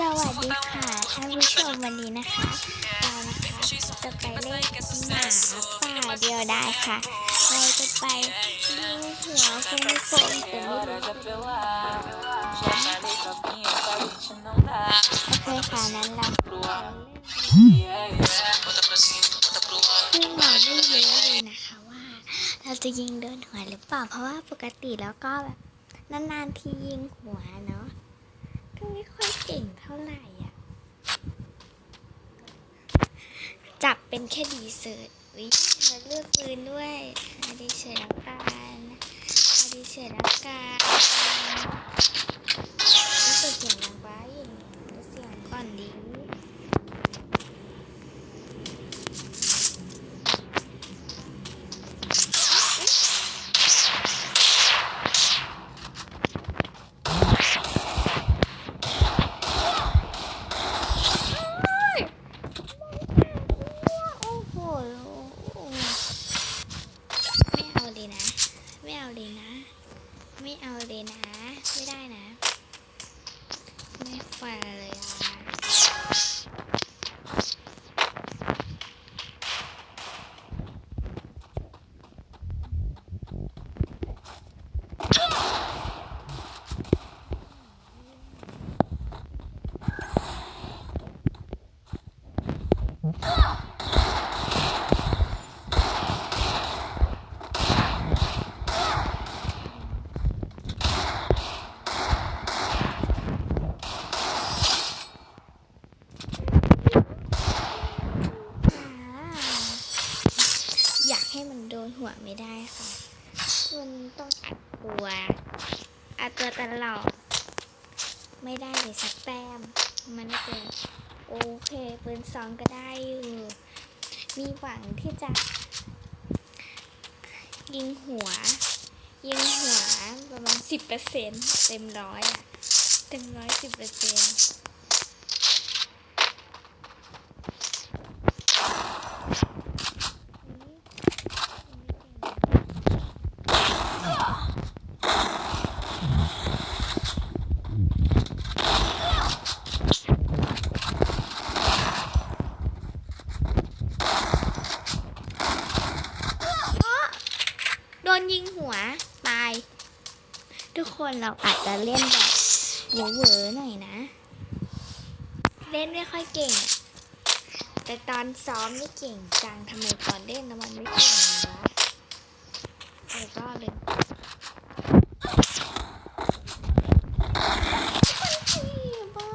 สวัสดีค่ะท่านผู้ชมวันนี้นะคะเรานะคะจะไปเล่นหมาป่าเดียวได้ค่ะเราจะไปยิงหัวคุณผู้ชมแต่ไม่รู้โอเคค่ะนั้นเราซึ่งเราไม่รู้เลยนะคะว่าเราจะยิงโดนหัวหรือเปล่าเพราะว่าปกติแล้วก็แบบนานๆทียิงหัวเนาะก็ไม่ค่อย เก่งเท่าไหร่อะ จับเป็นแค่ดีเซิร์ตวิมาเลือกปืนด้วยอาดีเชิญแล้วกันอาดีเชิญแล้วกันนี่เปิดเสียงดังไปเปิดเสียงก่อนดี โอ้โห ไม่เอาเลยนะ ไม่เอาเลยนะ ไม่เอาเลยนะ ไม่ได้นะ ไม่แฟร์เลยอะ อยากให้มันโดนหัวไม่ได้ค่ะ คุณต้องอัดตัวอัดตัวตลอด ไม่ได้เลยสักแต้ม มันไม่เป็นโอเค ปืนสองก็ได้อยู่ มีหวังที่จะ ยิงหัว ยิงหัวประมาณสิบเปอร์เซ็นเต็มร้อยอะเต็มร้อยสิบเปอร์เซ็นโดนยิงหัว ตาย ทุก คนเราอาจจะเล่นแบบเวอร์ๆหน่อยนะ เล่นไม่ค่อยเก่ง แต่ตอนซ้อมนี่เก่งจังทำไมตอนเล่นแล้วมันไม่เก่งวะไอ้ก็เลยบ้า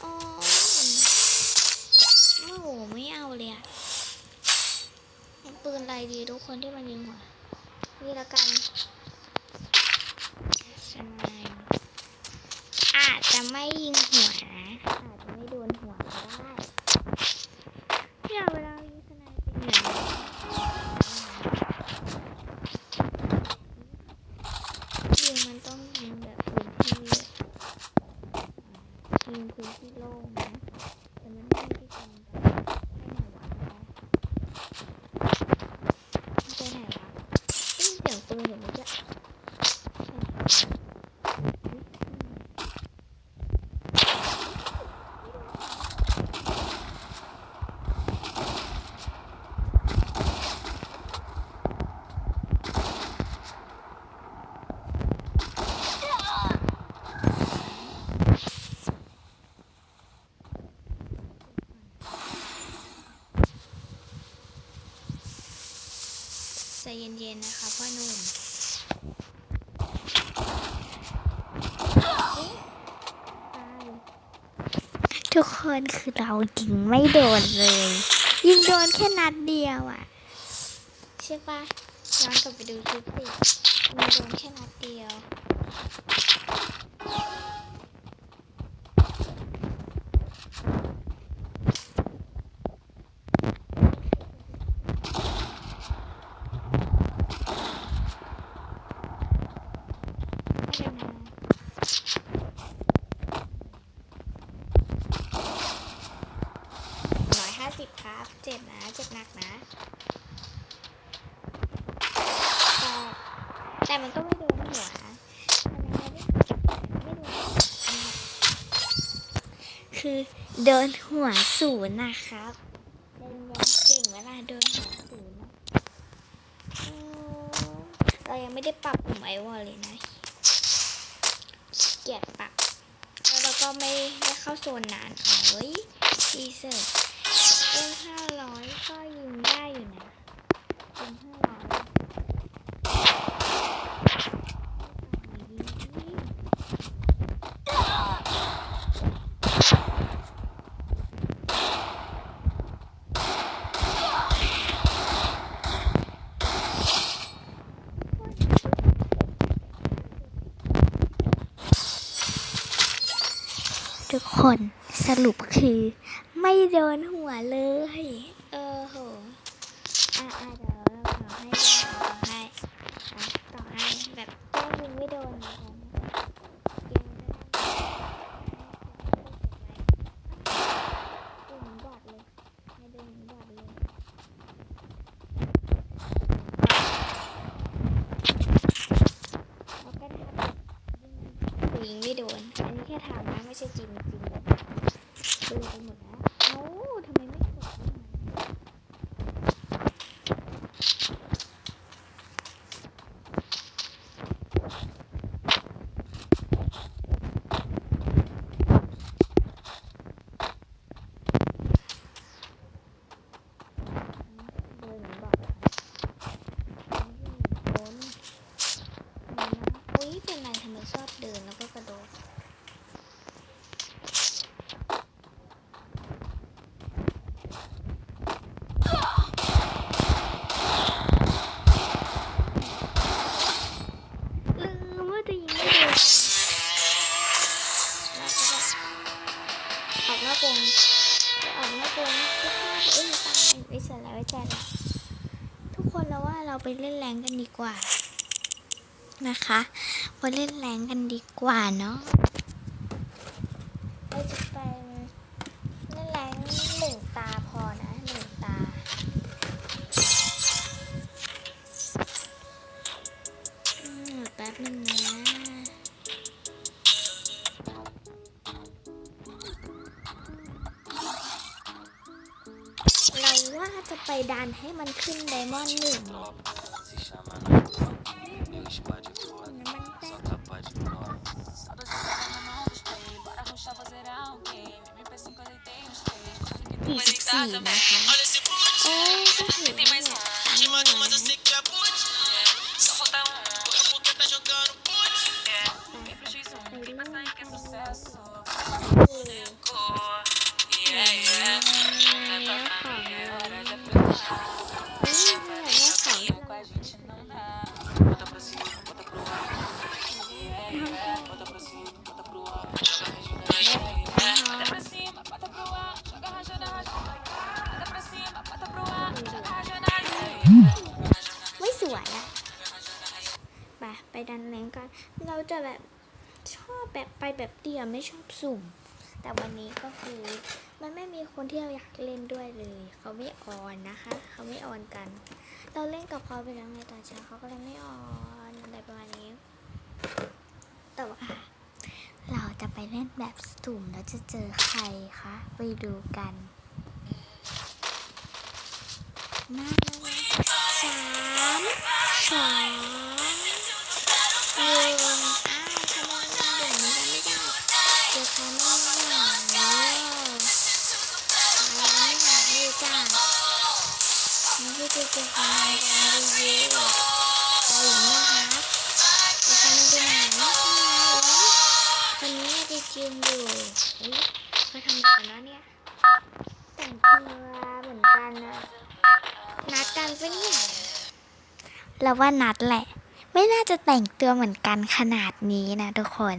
โอ้โอ้โหไม่เอาเลยอะมันปืนอะไรดีทุกคนที่มันยิงหัว นี่ละกันอาจจะไม่ยิงหัวนะอาจจะไม่โดนหัวก็ได้เนี่ยเวลายิงสไนเปอร์เนี่ยยิงมันต้องยิงแบบพื้นที่ยิงพื้นที่โล่งนะแต่มันไม่ได้ยิงแบบให้หน่อยวะ ไปไหนวะได้ยินเสียงปืนอยู่เมื่อกี้ใจเย็นๆนะคะพ่อหนุ่ม ทุกคนคือเรายิงไม่โดนเลย ยิงโดนแค่นัดเดียวอะ่ะใช่ปะย้อนกลับไปดูคลิปสิยิงโดนแค่นัดเดียวไม่เป็นไรร้อยห้าสิบครับ เจ็บนะ เจ็บหนักนะแต่แต่มันก็ไม่โดนหัวคือเดินหัวศูนย์นะครับเป็นยังเก่งเวลาเดินหัวศูนย์เรายังไม่ได้ปรับปุ่มไอวอลเลยนะเกียจปรับแล้วเราก็ไม่ได้เข้าโซนนานเอ้ยดีเซอร์ เอ็มห้าร้อยก็ยิงได้อยู่นะเอ็มห้าร้อยทุกคนสรุปคือไม่โดนหัว เลย เออโห อะอะเดี๋ยวเราต่อให้ต่อให้อะต่อให้แบบแก้ยิงไม่โดนเหมือนกันเกมก็ได้ดูเหมือนบอดเลยให้ดูเหมือนบอดเลยแล้วก็ทำแบบยิงไม่โดน อันนี้แค่ทำนะไม่ใช่จริงจริงแบบดูไปหมดแล้ว เอ้าทำไมไม่กดเข้ามา เดินเหมือนบอกโดนอุ้ยเป็นไรทำไมชอบเดินแล้วก็กระโดด ลืมว่าจะยิงไม่โดนเราจะแบบ ออกนอกวงจะออกนอกวงทุกคนเอ้ยตายไม่เสร็จแล้วไม่เสร็จแล้วทุกคนแล้วว่าเราไปเล่นแรงกันดีกว่า นะคะไปเล่นแรงกันดีกว่าเนาะ มันขึ้นไดมอนด์หนึ่งสี่สิบสี่นะคะโอ้ยก็ถือว่าเนี่ คนที่เราอยากเล่นด้วยเลย เขาไม่ออนนะคะ เขาไม่ออนกัน เราเล่นกับเขาไปแล้วไงตอนเช้าเขาก็เลยไม่ออนอะไรประมาณนี้ แต่ว่าเราจะไปเล่นแบบสุ่มแล้วจะเจอใครคะไปดูกันมาเลยสามสอง ไม่ใช่เจอเจอใครกันดีๆไปอย่างนี้ครับจะไปดูไหนนี่ไงคนนี้น่าจะยืนอยู่เขาทำอะไรกันวะเนี่ยแต่งตัวเหมือนกันนะนัดกันปะเนี่ยเราว่านัดแหละ ไม่น่าจะแต่งตัวเหมือนกันขนาดนี้นะทุกคน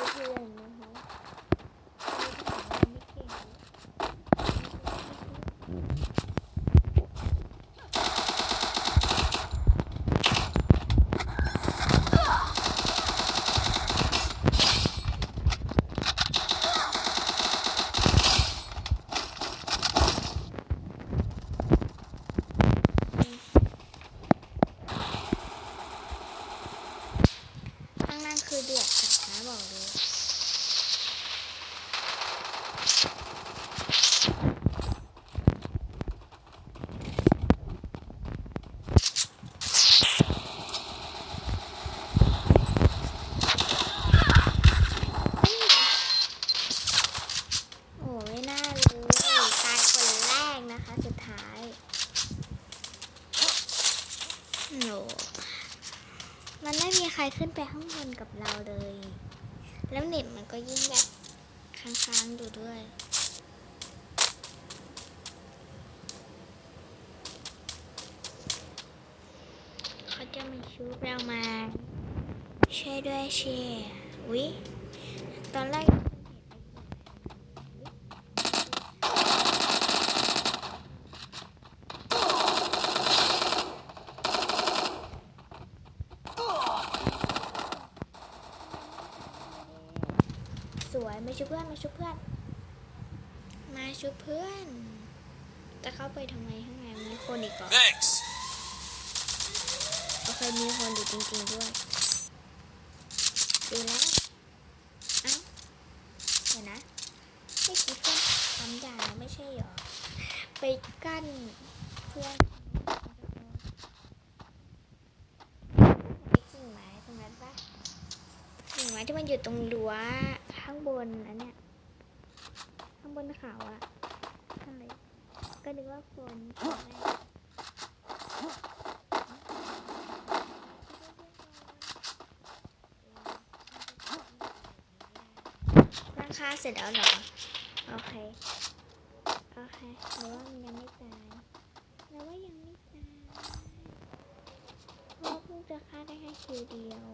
ไม่รู้เชื่อเพื่อนนะคะเราจะถามว่าไม่เก่ง ข้างล่างคือเดือดจัดนะบอกเลย โอ้ไม่น่าเลยตายคนแรกนะคะ สุดท้ายโห มันไม่มีใคร ขึ้นไปข้างบนกับเราเลย แล้วเน็ตมันก็ยิ่งแบบค้างๆอยู่ด้วยเขาจะมาชุบเรามาช่วยด้วยเชียร์วิตอนแรก สวยมาช่วยเพื่อนมาช่วยเพื่อน มา ช่วยเพื่อน จะเข้าไปทำไมข้างในมีคนอีกเหรอ Thanks. โอเคมีคนอยู่จริงๆด้วย ดูแล้วเอ้าเดี๋ยวนะไม่คิดเพื่อนทำอย่างแล้วไม่ใช่เหรอ ไปกั้นเพื่อนไอ้กิ่งไม้ตรงนั้นปะกิ่งไม้ที่มันอยู่ตรงรั้วข้างบนอันเนี้ยข้างบนเขาอะอะไรก็นึกว่าคนใช่ไหมตั้งค่าเสร็จแล้วเหรอ โอเค โอเคหรือว่ามันยังไม่ตายหรือว่ายังไม่ตายเพราะเพิ่งจะฆ่าได้แค่คิวเดียว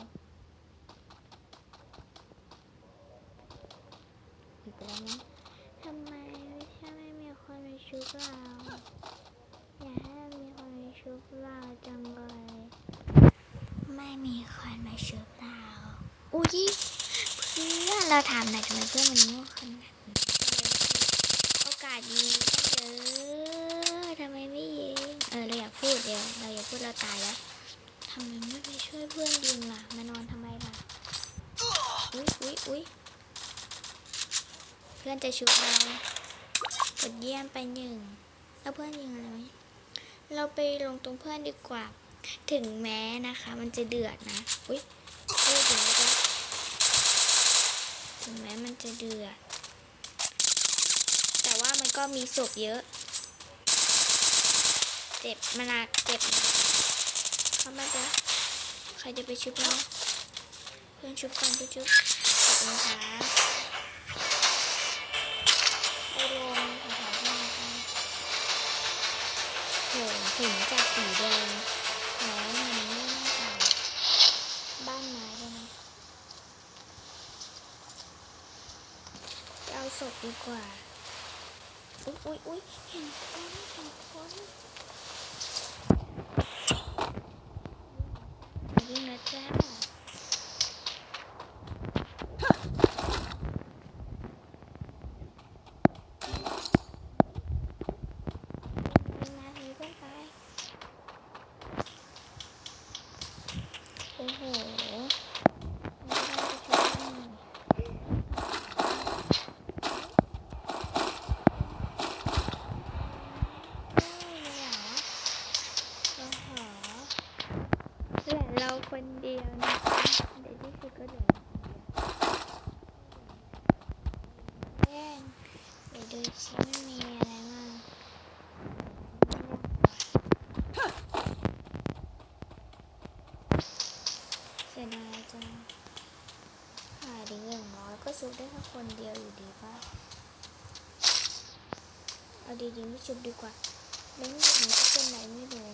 อีกแล้วมั้งทำไมถ้าไม่มีคนมาชุบเรา อยากให้มีคนมาชุบเราจังเลย ไม่มีคนมาชุบเรา อุ้ยเพื่อนเราถามหน่อยทำไมเพื่อนมันโง่ขนาดนี้โอกาสยิงเยอะทำไมไม่ยิงเออเราอยากพูดเดี๋ยวเราอยากพูดเราตายแล้วทำไมไม่ไปช่วยเพื่อนยิงล่ะมานอนทำไมล่ะอุ๊ยอุ๊ยอุ๊ยเพื่อนจะชุบเรากดเยี่ยมไปหนึ่งแล้วเพื่อนยิงอะไรไหมเราไปลงตรงเพื่อนดีกว่า ถึงแม้นะคะ มันจะเดือดนะ อุ๊ยพูดถึงแล้วถึงแม้มันจะเดือด แต่ว่ามันก็มีศพเยอะ เจ็บมันหนักเจ็บเข้ามาเด้อใครจะไปชุบเราเพื่อนชุบกันเพื่อนชุบขอบคุณครับไปลงแถวๆที่ไหนกันโหเห็นจากสีแดงแล้วมันไม่น่าจะบ้านไม้ด้วยนะ เอา ศพดีกว่า อุ๊ยอุ๊ยอุ๊ยเห็นคนเห็นคน สียดายจังหายดีอย่างน้อยก็ชุบได้แค่คนเดียวอยู่ดีป่ะ เอาดีๆไม่ชุบดีกว่าแบงค์แบบนี้ก็เป็นไไม่รู้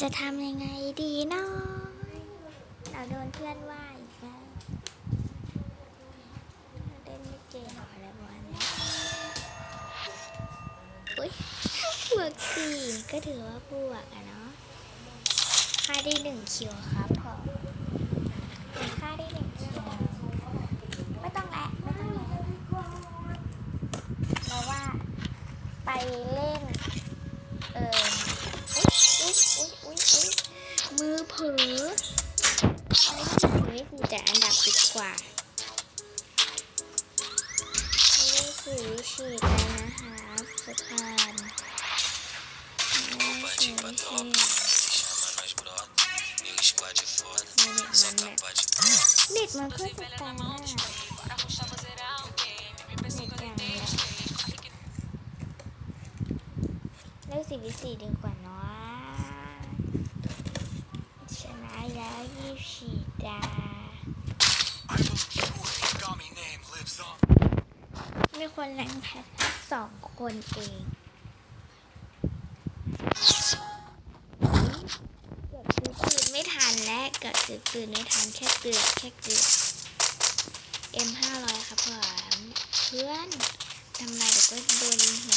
จะทำยังไงดีเนาะเราโดนเพื่อนว่าอีกแล้วเล่นไม่เก่งอะไรประมาณนี้อุ้ยบวกสี่ก็ถือว่าบวกอะเนาะ ค่าได้หนึ่งคิวครับพอค่าได้หนึ่งคิว ลือกสี่วิสี่ดีกว่าเนาะชนะแล้วยี่สิบดา I believe your origami name lives on. มีคนแรงแพ้สองคนเองเกือบซื้อปืนไม่ทัน เกือบซื้อปืนไม่ทันแค่เกือบแค่เกือบ M ห้าร้อยครับผมเพื่อนทำไรเดี๋ยวก็โดนยิงหัว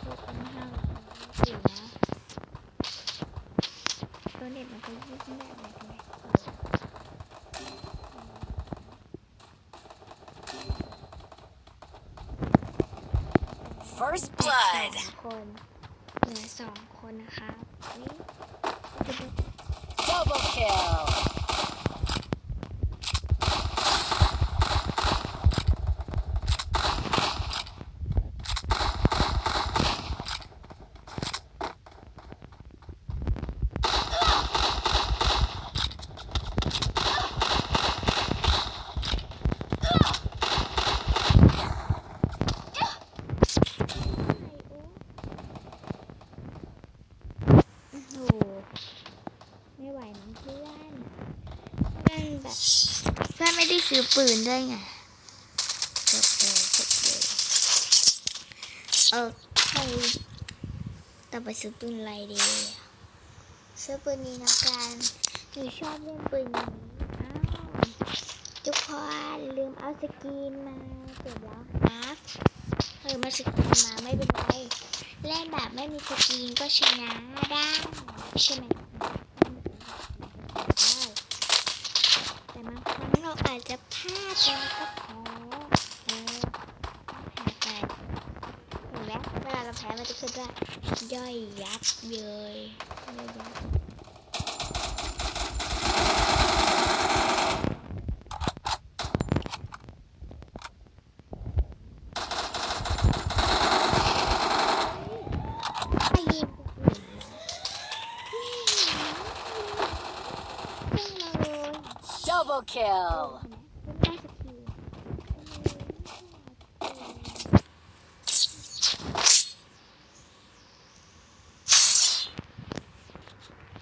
คือ M ห้าร้อยอยู่นะตัวเน็ตมันจะยิ่งแบบไหนกันไหน First สองคนเหลือสองคนนะคะนี่ Double kill. Ooh. โอ้โหไม่ไหวน้องเพื่อนเพื่อนแบบเพื่อนไม่ได้ซื้อ ปืนด้วยไงจบเลยจบเลยโอเคต่อไปซื้อปืนอะไรดีซื้อปืนนี้นะกันหนูชอบเล่นปืนนี้อ้าวทุกคนลืมเอาสกีนมาเก็บแล้วครับเออมาสกีนมาไม่เป็นไรเล่นแบบไม่มีสกีนก็ชนะได้ใช่ไหมได้แต่บางครั้งเรา ห้าตัวก็แพ้เออแพ้ไปเห็นไหมเวลาเราแพ้มันจะขึ้นว่าย่อยยับเยยย่อยยับไปยิงคนอื่นนะนี่นะเลย Double kill. ได้สกิล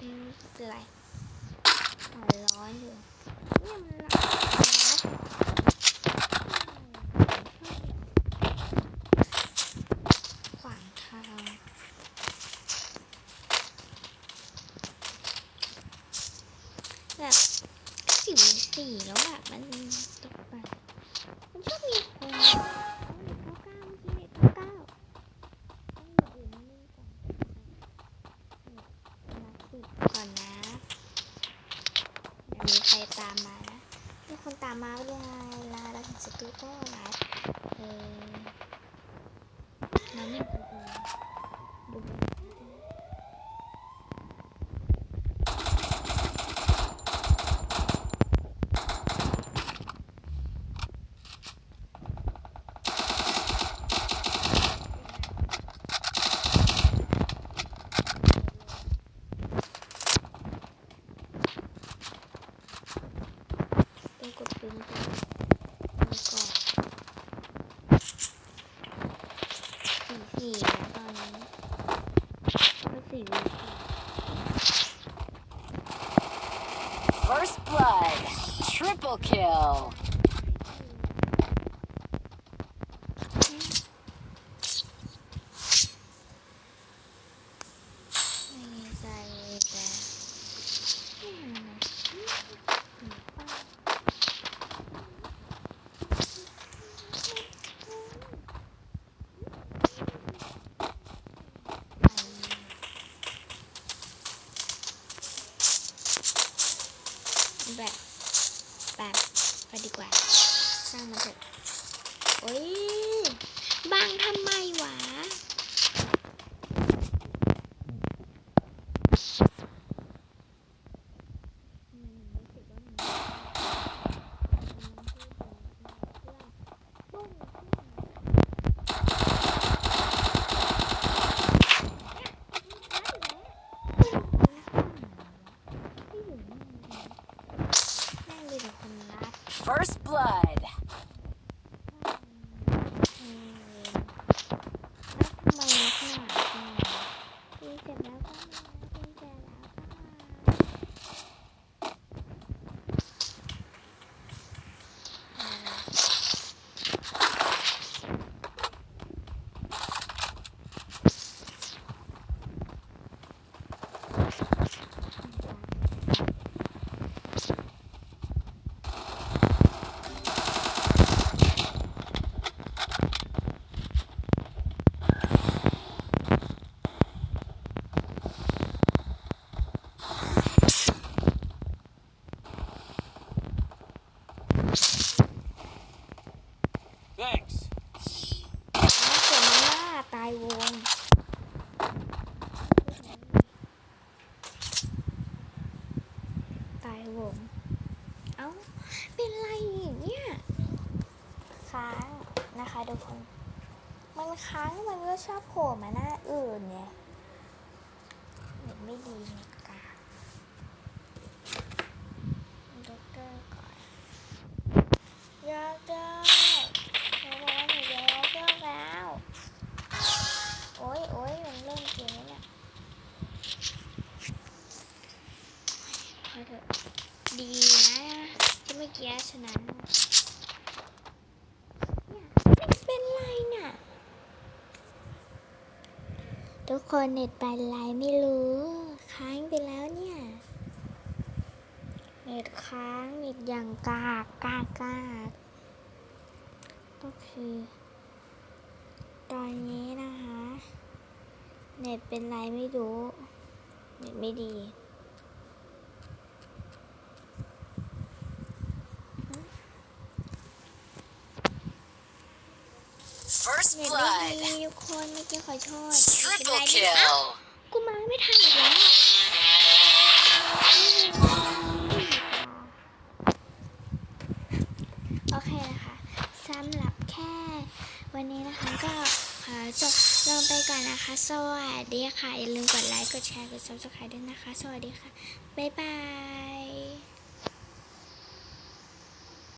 อืมเป็นไรอ๋อร้อนอยู่เนี่ยมันร้อนนะขวางทางแบบสิบสี่แล้วอะมันตกไปมันชอบมีคนเก้าเก้าเมื่อกี้เนี่ยเก้าเก้าต้องอยู่อื่นนิดนึงก่อน ก่อนนะเดี๋ยวมีใคร ตามมานะมีคนตามมาไม่ไงลาเราถึงศัตรูก็รัดเออมาไม่ดูดูดู ต้องกดปุ่มก่อนแล้วก็สี่สี่แล้วตอนนี้ก็สี่วิ First blood. Triple kill. ไม่มีใจเลยแต่อืม แบบแบบไปดีกว่า สร้างมันเถอะโอ้ยบังทำไมวะ นั่งดูแต่คนรัก First blood. อืมแล้วทำไมนักหนาจังตีเสร็จแล้วก็มาตีเสร็จแล้วก็มาอ่า Thanks. แล้วเสียงมันว่าตายวง ผม เอ้า เป็นไรอย่างเนี้ยค้างนะคะทุกคน มันค้างมันก็ชอบโผล่มาหน้าอื่นไงเน็นไม่ดีเน็ตกากด็อกเตอร์ก่อนยาเจ้าเขาบอกว่าหนูจะด็อกเตอร์แล้ว โอ้ยโอ้ยมันเล่นเกมแล้วเนี่ยพอเถอะดีนะที่เมื่อกี้ชนะเนี่ยไม่เป็นไรน่ะ ทุก คนเน็ตเป็นไรไม่รู้ ค้างไปแล้วเนี่ย เน็ตค้างเน็ตอย่างกากกากกากก็คือ ตอนนี้นะคะ เน็ตเป็นไรไม่รู้ เน็ตไม่ดี First เน็ตไม่ blood. ดี ทุกคนเมื่อกี้ขอโทษ Triple ไม่เป็นไรนะเอ้า kill. กูมาไม่ทันอีกแล้วโอเคนะคะสำหรับแค่ วันนี้นะคะก็ขอจบลงไปก่อนนะคะ สวัสดีค่ะ อย่าลืมกดไลค์ กดแชร์ กด subscribe ด้วยนะคะ สวัสดีค่ะ บ๊ายบาย